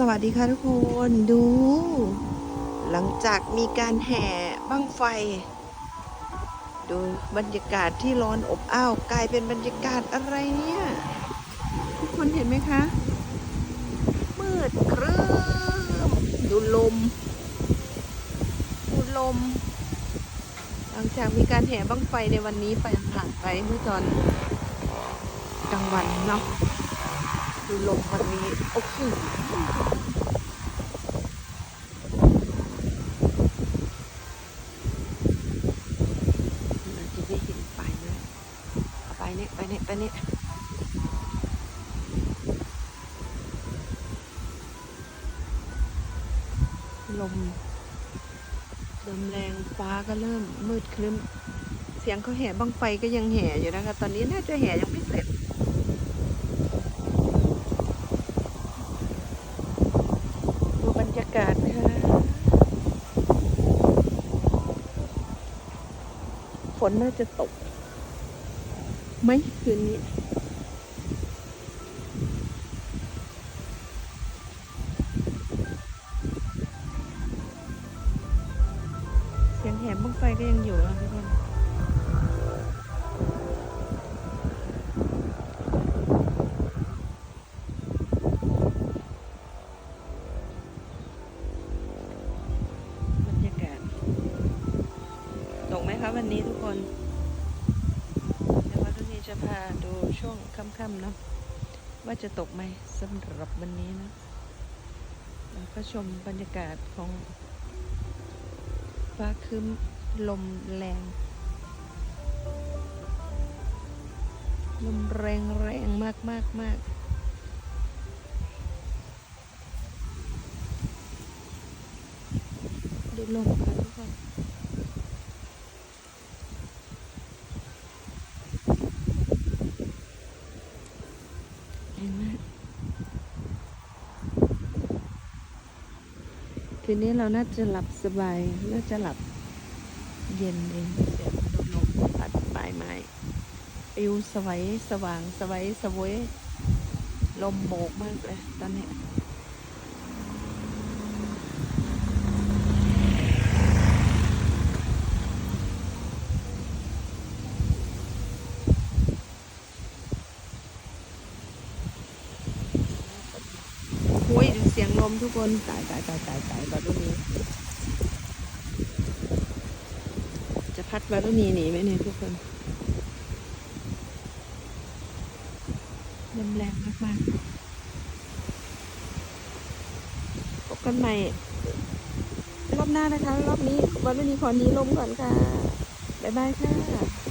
สวัสดีค่ะทุกคนดู หลังจากมีการแห่บั้งไฟ ดูบรรยากาศที่ร้อนอบอ้าวกลายเป็นบรรยากาศอะไรเนี่ย ทุกคนเห็นไหมคะ มืดครึ้มดูลม ดูลม หลังจากมีการแห่บั้งไฟในวันนี้ไปผ่านไปเมื่อตอนกลางวันเนาะ ดูลมวันนี้ โอ้โหจะได้เห็นไปนะเอาไปเนี่ยไปเนี่ยไปเนี่ยลมลมแรงฟ้าก็เริ่มมืดครึ้ม เสียงเขาแห่บังไฟก็ยังแห่อยู่นะคะ ตอนนี้น่าจะแห่ยังไม่เสร็จ ดูบรรยากาศค่ะ ฝ นน่าจะตกไหมคืนนี้เสียงแหมบ้างไฟก็ยังอยู่นะทุกคน ตกไหมคะวันนี้ทุกคนเดี๋ยววันนี้จะพาดูช่วงค่ำๆเนาะว่าจะตกไหมสำหรับวันนี้นะแล้วก็ชมบรรยากาศของฟ้าครึ้มลมแรง ลมแรงแรงมากมากมากดูลมค่ะทุกคน เห็นไหม คืนนี้เราน่าจะหลับสบาย น่าจะหลับเย็นเองเสียงลมลมพัดปลายไม้ปิวสวัยสว่างสวัยสวยลมโบกมากเลยตอนนี้ โอ้ยเสียงลมทุกคนตายตายตายตายตายบารุณีจะพัดบารุณีหนีไหมเนี่ยทุกคนลมแรงมากๆพบกันใหม่ รอบหน้านะคะ รอบนี้บารุณีขอหนีลมก่อนค่ะ บ๊ายบายค่ะ